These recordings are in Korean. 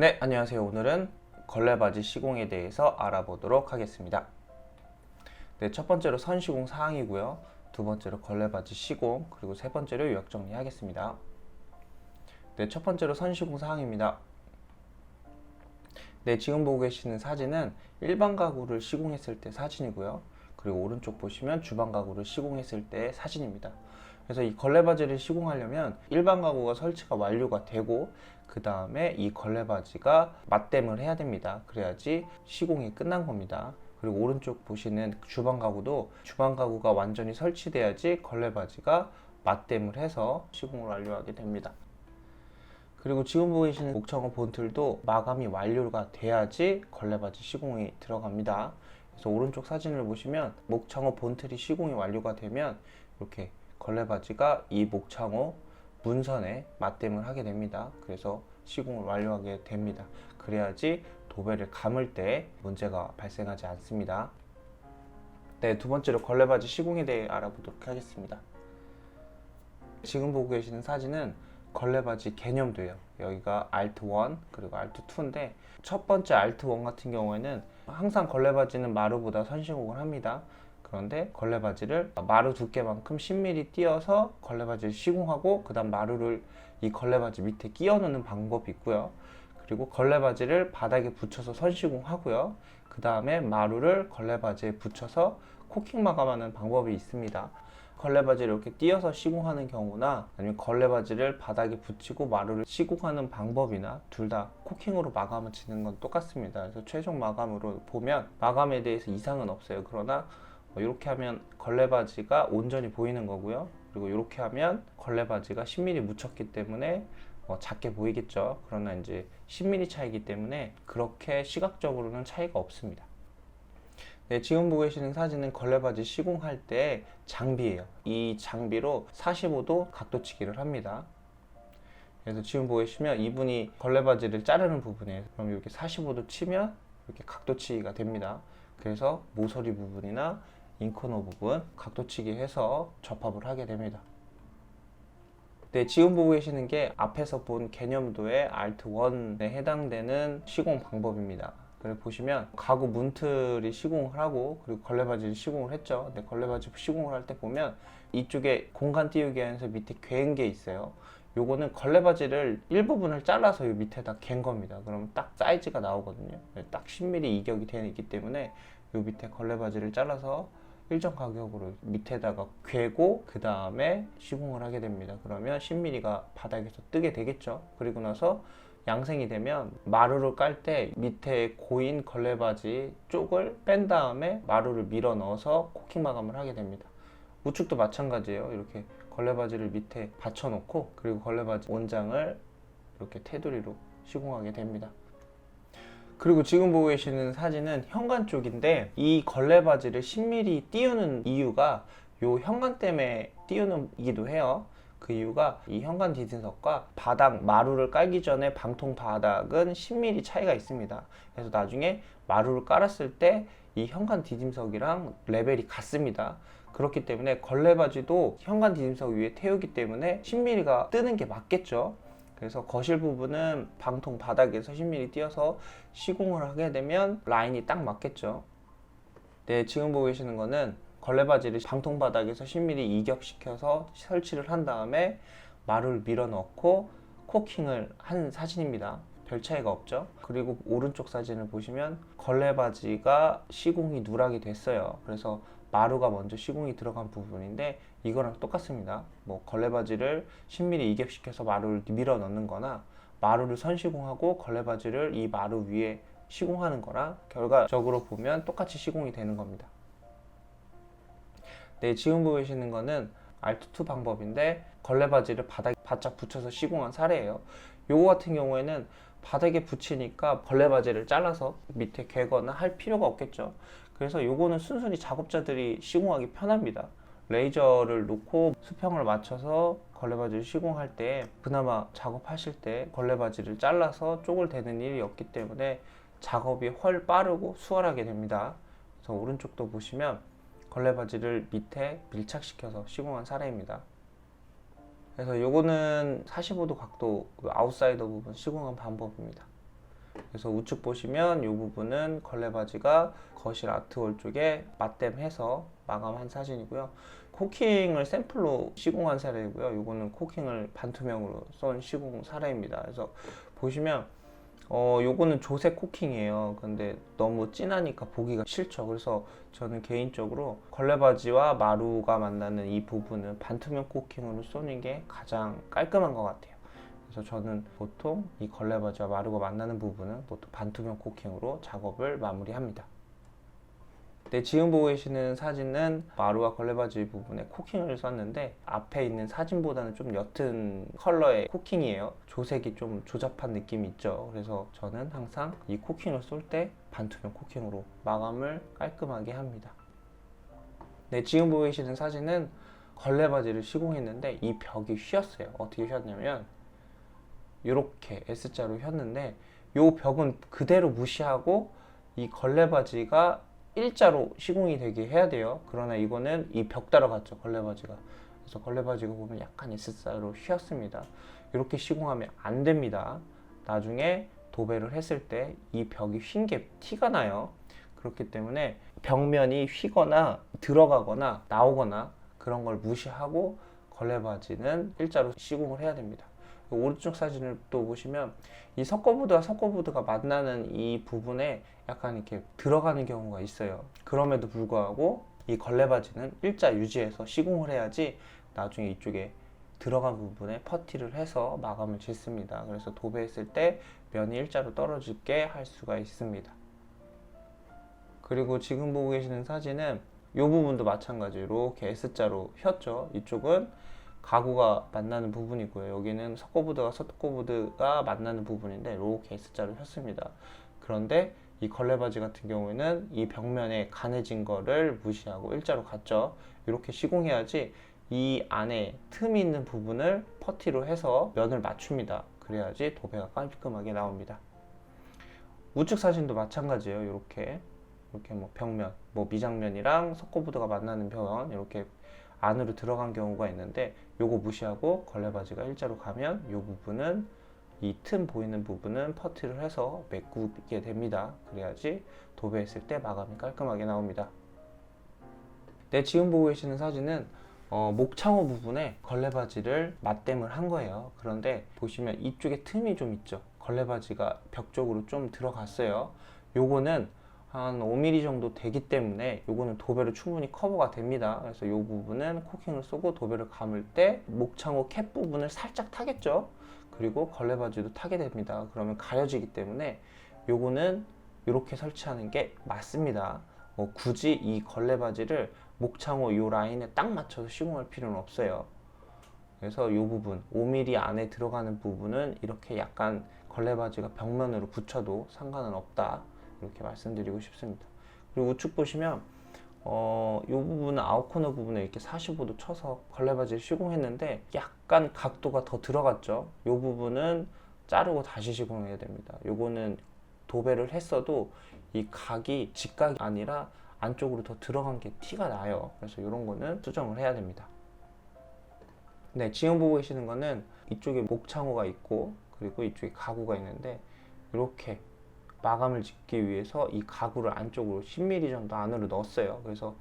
네, 안녕하세요. 오늘은 걸레바지 시공에 대해서 알아보도록 하겠습니다. 네, 첫 번째로 선 시공 사항이고요. 두 번째로 걸레바지 시공, 그리고 세 번째로 요약 정리하겠습니다. 네, 첫 번째로 선 시공 사항입니다. 네, 지금 보고 계시는 사진은 일반 가구를 시공했을 때 사진이고요. 그리고 오른쪽 보시면 주방 가구를 시공했을 때 사진입니다. 그래서 이 걸레바지를 시공하려면 일반 가구가 설치가 완료가 되고 그 다음에 이 걸레바지가 맞댐을 해야 됩니다. 그래야지 시공이 끝난 겁니다. 그리고 오른쪽 보시는 주방 가구도 주방 가구가 완전히 설치돼야지 걸레바지가 맞댐을 해서 시공을 완료하게 됩니다. 그리고 지금 보고 계시는 목청어 본틀도 마감이 완료가 돼야지 걸레바지 시공이 들어갑니다. 그래서 오른쪽 사진을 보시면 목창호 본틀이 시공이 완료가 되면 이렇게 걸레바지가 이 목창호 문선에 맞댐을 하게 됩니다. 그래서 시공을 완료하게 됩니다. 그래야지 도배를 감을 때 문제가 발생하지 않습니다. 네, 두 번째로 걸레바지 시공에 대해 알아보도록 하겠습니다. 지금 보고 계시는 사진은 걸레바지 개념도예요. 여기가 알트 1 그리고 알트 2인데 첫 번째 알트 1 같은 경우에는 항상 걸레바지는 마루보다 선시공을 합니다. 그런데 걸레바지를 마루 두께만큼 10mm 띄어서 걸레바지를 시공하고 그 다음 마루를 이 걸레바지 밑에 끼워 넣는 방법이 있고요. 그리고 걸레바지를 바닥에 붙여서 선시공하고요. 그 다음에 마루를 걸레바지에 붙여서 코킹 마감하는 방법이 있습니다. 걸레바지를 이렇게 띄어서 시공하는 경우나 아니면 걸레바지를 바닥에 붙이고 마루를 시공하는 방법이나 둘 다 코킹으로 마감을 짓는 건 똑같습니다. 그래서 최종 마감으로 보면 마감에 대해서 이상은 없어요. 그러나 이렇게 하면 걸레바지가 온전히 보이는 거고요. 그리고 이렇게 하면 걸레바지가 10mm 묻혔기 때문에 어, 작게 보이겠죠. 그러나 이제 10mm 차이기 때문에 그렇게 시각적으로는 차이가 없습니다. 네, 지금 보고 계시는 사진은 걸레바지 시공할 때 장비예요. 이 장비로 45도 각도치기를 합니다. 그래서 지금 보시면 이분이 걸레바지를 자르는 부분에 그럼 이렇게 45도 치면 이렇게 각도치기가 됩니다. 그래서 모서리 부분이나 인코너 부분 각도치기 해서 접합을 하게 됩니다. 네, 지금 보고 계시는 게 앞에서 본 개념도의 Alt1에 해당되는 시공 방법입니다. 그래 보시면 가구 문틀이 시공을 하고 그리고 걸레바지를 시공을 했죠. 근데 걸레바지 시공을 할 때 보면 이쪽에 공간 띄우기 하면서 밑에 괜게 있어요. 요거는 걸레바지를 일부분을 잘라서 요 밑에다 갠 겁니다. 그러면 딱 사이즈가 나오거든요. 네, 딱 10mm 이격이 되어 있기 때문에 요 밑에 걸레바지를 잘라서 일정 가격으로 밑에다가 괴고 그 다음에 시공을 하게 됩니다. 그러면 10mm가 바닥에서 뜨게 되겠죠. 그리고 나서 양생이 되면 마루를 깔 때 밑에 고인 걸레바지 쪽을 뺀 다음에 마루를 밀어 넣어서 코킹 마감을 하게 됩니다. 우측도 마찬가지예요. 이렇게 걸레바지를 밑에 받쳐놓고 그리고 걸레바지 원장을 이렇게 테두리로 시공하게 됩니다. 그리고 지금 보고 계시는 사진은 현관 쪽인데 이 걸레 바지를 10mm 띄우는 이유가 요 현관 때문에 띄우는이기도 해요. 그 이유가 이 현관 디딤석과 바닥 마루를 깔기 전에 방통 바닥은 10mm 차이가 있습니다. 그래서 나중에 마루를 깔았을 때 이 현관 디딤석이랑 레벨이 같습니다. 그렇기 때문에 걸레 바지도 현관 디딤석 위에 태우기 때문에 10mm가 뜨는 게 맞겠죠. 그래서 거실 부분은 방통 바닥에서 10mm 띄어서 시공을 하게 되면 라인이 딱 맞겠죠. 네, 지금 보고 계시는 거는 걸레바지를 방통 바닥에서 10mm 이격시켜서 설치를 한 다음에 마루를 밀어 넣고 코킹을 한 사진입니다. 별 차이가 없죠. 그리고 오른쪽 사진을 보시면 걸레바지가 시공이 누락이 됐어요. 그래서 마루가 먼저 시공이 들어간 부분인데 이거랑 똑같습니다. 뭐 걸레바지를 10mm 이격시켜서 마루를 밀어 넣는 거나 마루를 선시공하고 걸레바지를 이 마루 위에 시공하는 거랑 결과적으로 보면 똑같이 시공이 되는 겁니다. 네, 지금 보이시는 거는 알트2 방법인데 걸레바지를 바닥에 바짝 붙여서 시공한 사례예요. 요거 같은 경우에는 바닥에 붙이니까 걸레바지를 잘라서 밑에 괴거나 할 필요가 없겠죠. 그래서 요거는 순순히 작업자들이 시공하기 편합니다. 레이저를 놓고 수평을 맞춰서 걸레바지를 시공할 때 그나마 작업하실 때 걸레바지를 잘라서 쪽을 대는 일이 없기 때문에 작업이 훨 빠르고 수월하게 됩니다. 그래서 오른쪽도 보시면 걸레바지를 밑에 밀착시켜서 시공한 사례입니다. 그래서 요거는 45도 각도 그 아웃사이더 부분 시공한 방법입니다. 그래서 우측 보시면 이 부분은 걸레바지가 거실 아트홀 쪽에 맞댐해서 마감한 사진이고요. 코킹을 샘플로 시공한 사례이고요. 이거는 코킹을 반투명으로 쏜 시공 사례입니다. 그래서 보시면 어 요거는 조색 코킹이에요. 근데 너무 진하니까 보기가 싫죠. 그래서 저는 개인적으로 걸레바지와 마루가 만나는 이 부분은 반투명 코킹으로 쏘는 게 가장 깔끔한 것 같아요. 그래서 저는 보통 이 걸레바지와 마루가 만나는 부분은 보통 반투명 코킹으로 작업을 마무리합니다. 네, 지금 보고 계시는 사진은 마루와 걸레바지 부분에 코킹을 썼는데 앞에 있는 사진보다는 좀 옅은 컬러의 코킹이에요. 조색이 좀 조잡한 느낌이 있죠. 그래서 저는 항상 이 코킹을 쏠 때 반투명 코킹으로 마감을 깔끔하게 합니다. 네, 지금 보고 계시는 사진은 걸레바지를 시공했는데 이 벽이 휘었어요. 어떻게 휘었냐면 이렇게 S자로 휘었는데 이 벽은 그대로 무시하고 이 걸레바지가 일자로 시공이 되게 해야 돼요. 그러나 이거는 이 벽 따라갔죠. 걸레바지가. 그래서 걸레바지가 보면 약간 S자로 휘었습니다. 이렇게 시공하면 안 됩니다. 나중에 도배를 했을 때 이 벽이 휜 게 티가 나요. 그렇기 때문에 벽면이 휘거나 들어가거나 나오거나 그런 걸 무시하고 걸레바지는 일자로 시공을 해야 됩니다. 오른쪽 사진을 또 보시면 이 석고보드와 석고보드가 만나는 이 부분에 약간 이렇게 들어가는 경우가 있어요. 그럼에도 불구하고 이 걸레바지는 일자 유지해서 시공을 해야지 나중에 이쪽에 들어간 부분에 퍼티를 해서 마감을 짓습니다. 그래서 도배했을 때 면이 일자로 떨어지게 할 수가 있습니다. 그리고 지금 보고 계시는 사진은 이 부분도 마찬가지로 이렇게 S자로 휘었죠. 이쪽은 가구가 만나는 부분이고요. 여기는 석고보드와 석고보드가 만나는 부분인데 이렇게 S자로 휘었습니다. 그런데 이 걸레바지 같은 경우에는 이 벽면에 간해진 거를 무시하고 일자로 갔죠. 이렇게 시공해야지 이 안에 틈이 있는 부분을 퍼티로 해서 면을 맞춥니다. 그래야지 도배가 깔끔하게 나옵니다. 우측 사진도 마찬가지예요. 이렇게 이렇게 뭐 벽면, 뭐 미장면이랑 석고보드가 만나는 벽 이렇게 안으로 들어간 경우가 있는데 요거 무시하고 걸레바지가 일자로 가면 요 부분은 이 틈 보이는 부분은 퍼티를 해서 메꾸게 됩니다. 그래야지 도배했을 때 마감이 깔끔하게 나옵니다. 네, 지금 보고 계시는 사진은 어, 목창호 부분에 걸레바지를 맞댐을 한 거예요. 그런데 보시면 이쪽에 틈이 좀 있죠. 걸레바지가 벽 쪽으로 좀 들어갔어요. 요거는 한 5mm 정도 되기 때문에 요거는 도배로 충분히 커버가 됩니다. 그래서 요 부분은 코킹을 쏘고 도배를 감을 때 목창호 캡 부분을 살짝 타겠죠. 그리고 걸레바지도 타게 됩니다. 그러면 가려지기 때문에 요거는 이렇게 설치하는 게 맞습니다. 뭐 굳이 이 걸레바지를 목창호 요 라인에 딱 맞춰서 시공할 필요는 없어요. 그래서 이 부분 5mm 안에 들어가는 부분은 이렇게 약간 걸레바지가 벽면으로 붙여도 상관은 없다. 이렇게 말씀드리고 싶습니다. 그리고 우측 보시면 어, 이 부분은 아웃코너 부분에 이렇게 45도 쳐서 걸레바지를 시공했는데 약간 각도가 더 들어갔죠. 이 부분은 자르고 다시 시공해야 됩니다. 요거는 도배를 했어도 이 각이 직각이 아니라 안쪽으로 더 들어간 게 티가 나요. 그래서 이런 거는 수정을 해야 됩니다. 네, 지금 보고 계시는 거는 이쪽에 목창호가 있고 그리고 이쪽에 가구가 있는데 이렇게 마감을 짓기 위해서 이 가구를 안쪽으로 10mm 정도 안으로 넣었어요. 그래서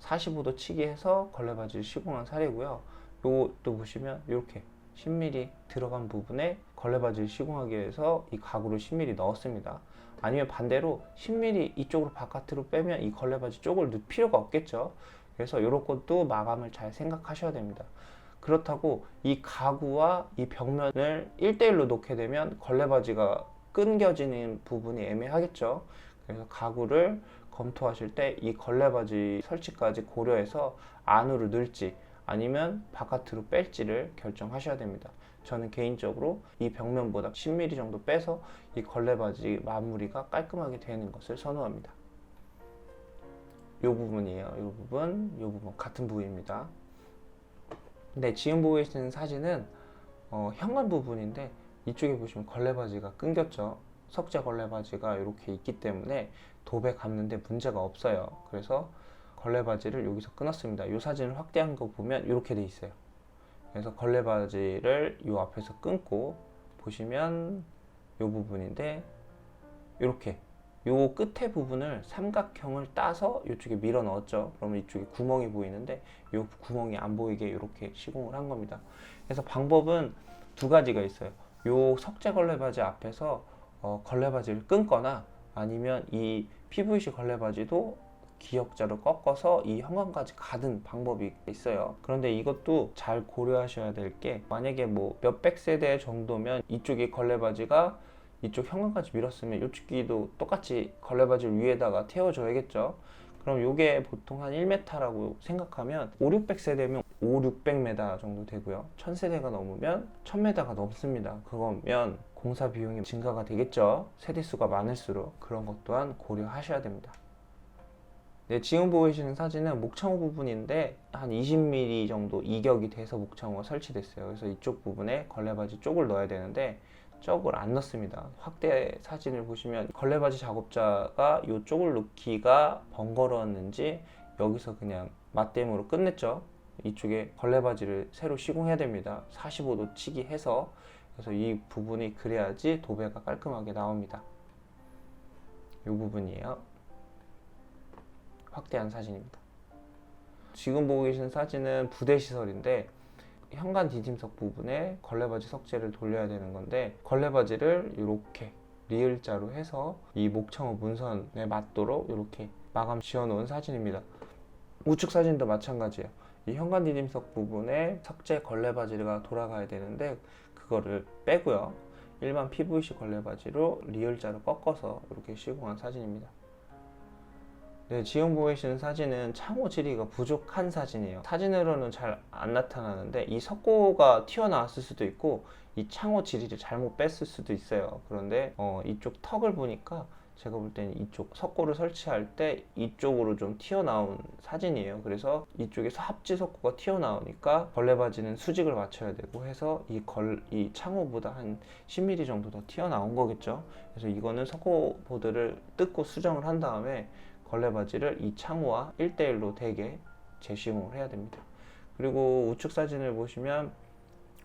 45도 치기 해서 걸레바지를 시공한 사례고요. 요것도 보시면 이렇게 10mm 들어간 부분에 걸레바지를 시공하기 위해서 이 가구를 10mm 넣었습니다. 아니면 반대로 10mm 이쪽으로 바깥으로 빼면 이 걸레바지 쪽을 넣을 필요가 없겠죠. 그래서 이런 것도 마감을 잘 생각하셔야 됩니다. 그렇다고 이 가구와 이 벽면을 1대1로 놓게 되면 걸레바지가 끊겨지는 부분이 애매하겠죠. 그래서 가구를 검토하실 때 이 걸레바지 설치까지 고려해서 안으로 넣을지 아니면 바깥으로 뺄지를 결정하셔야 됩니다. 저는 개인적으로 이 벽면보다 10mm 정도 빼서 이 걸레바지 마무리가 깔끔하게 되는 것을 선호합니다. 이 부분이에요. 이 부분, 이 부분 같은 부위입니다. 네, 지금 보고 계시는 사진은 어, 현관 부분인데 이쪽에 보시면 걸레바지가 끊겼죠. 석재 걸레바지가 이렇게 있기 때문에 도배 감는데 문제가 없어요. 그래서 걸레바지를 여기서 끊었습니다. 이 사진을 확대한 거 보면 이렇게 돼 있어요. 그래서 걸레바지를 이 앞에서 끊고 보시면 이 부분인데 이렇게 요 끝에 부분을 삼각형을 따서 이쪽에 밀어 넣었죠. 그러면 이쪽에 구멍이 보이는데 요 구멍이 안 보이게 이렇게 시공을 한 겁니다. 그래서 방법은 두 가지가 있어요. 요 석재 걸레바지 앞에서 어, 걸레바지를 끊거나 아니면 이 PVC 걸레바지도 기역자로 꺾어서 이 형광까지 가든 방법이 있어요. 그런데 이것도 잘 고려하셔야 될 게 만약에 뭐 몇백 세대 정도면 이쪽이 걸레바지가 이쪽 형광까지 밀었으면 이쪽기도 똑같이 걸레바지를 위에다가 태워줘야겠죠. 그럼 요게 보통 한 1m라고 생각하면 5, 600세대면 5, 600m 정도 되고요. 1000세대가 넘으면 1000m가 넘습니다. 그거면 공사 비용이 증가가 되겠죠. 세대수가 많을수록 그런 것 또한 고려하셔야 됩니다. 네, 지금 보이시는 사진은 목창호 부분인데 한 20mm 정도 이격이 돼서 목창호가 설치됐어요. 그래서 이쪽 부분에 걸레바지 쪽을 넣어야 되는데 쪽을 안 넣습니다. 확대 사진을 보시면 걸레바지 작업자가 이 쪽을 넣기가 번거로웠는지 여기서 그냥 맞댐으로 끝냈죠. 이쪽에 걸레바지를 새로 시공해야 됩니다. 45도 치기 해서 그래서 이 부분이 그래야지 도배가 깔끔하게 나옵니다. 이 부분이에요. 확대한 사진입니다. 지금 보고 계신 사진은 부대 시설인데 현관 디딤석 부분에 걸레바지 석재를 돌려야 되는 건데 걸레바지를 이렇게 리을자로 해서 이 목창호 문선에 맞도록 이렇게 마감 지어 놓은 사진입니다. 우측 사진도 마찬가지예요. 이 현관 디딤석 부분에 석재 걸레바지가 돌아가야 되는데 그거를 빼고요. 일반 PVC 걸레바지로 리을자로 꺾어서 이렇게 시공한 사진입니다. 네, 지금 보이시는 사진은 창호 지리가 부족한 사진이에요. 사진으로는 잘 안 나타나는데 이 석고가 튀어나왔을 수도 있고 이 창호 지리를 잘못 뺐을 수도 있어요. 그런데 어, 이쪽 턱을 보니까 제가 볼 때는 이쪽 석고를 설치할 때 이쪽으로 좀 튀어나온 사진이에요. 그래서 이쪽에서 합지 석고가 튀어나오니까 걸레바지는 수직을 맞춰야 되고 해서 이 걸, 이 창호보다 한 10mm 정도 더 튀어나온 거겠죠. 그래서 이거는 석고 보드를 뜯고 수정을 한 다음에 걸레바지를 이 창호와 1대1로 되게 재시공을 해야 됩니다. 그리고 우측 사진을 보시면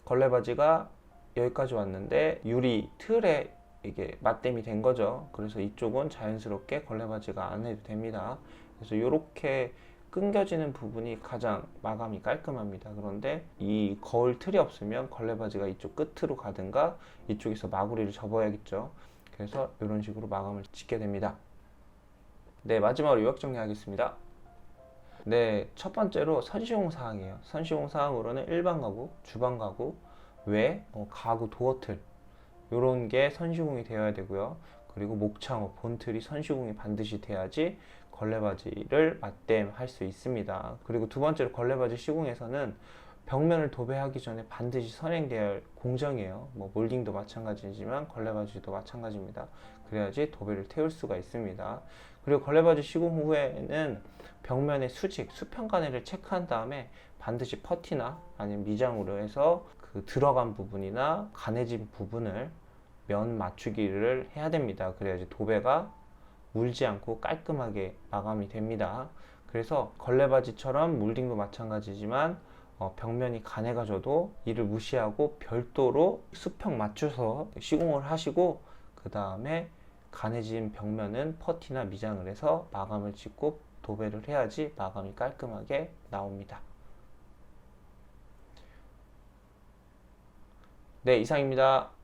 걸레바지가 여기까지 왔는데 유리 틀에 이게 맞댐이 된 거죠. 그래서 이쪽은 자연스럽게 걸레바지가 안 해도 됩니다. 그래서 이렇게 끊겨지는 부분이 가장 마감이 깔끔합니다. 그런데 이 거울 틀이 없으면 걸레바지가 이쪽 끝으로 가든가 이쪽에서 마구리를 접어야겠죠. 그래서 이런 식으로 마감을 짓게 됩니다. 네, 마지막으로 요약 정리하겠습니다. 네, 첫 번째로 선시공 사항이에요. 선시공 사항으로는 일반 가구, 주방 가구, 외, 어, 가구 도어틀 이런 게 선시공이 되어야 되고요. 그리고 목창호, 본틀이 선시공이 반드시 돼야지 걸레바지를 맞댐할 수 있습니다. 그리고 두 번째로 걸레바지 시공에서는 벽면을 도배하기 전에 반드시 할 공정이에요. 뭐 몰딩도 마찬가지지만 걸레바지도 마찬가지입니다. 그래야지 도배를 태울 수가 있습니다. 그리고 걸레바지 시공 후에는 벽면의 수직, 수평 가내를 체크한 다음에 반드시 퍼티나 아니면 미장으로 해서 그 들어간 부분이나 가내진 부분을 면 맞추기를 해야 됩니다. 그래야지 도배가 물지 않고 깔끔하게 마감이 됩니다. 그래서 걸레바지처럼 몰딩도 마찬가지지만 어, 벽면이 가해가져도 이를 무시하고 별도로 수평 맞춰서 시공을 하시고 그 다음에 가해진 벽면은 퍼티나 미장을 해서 마감을 짓고 도배를 해야지 마감이 깔끔하게 나옵니다. 네, 이상입니다.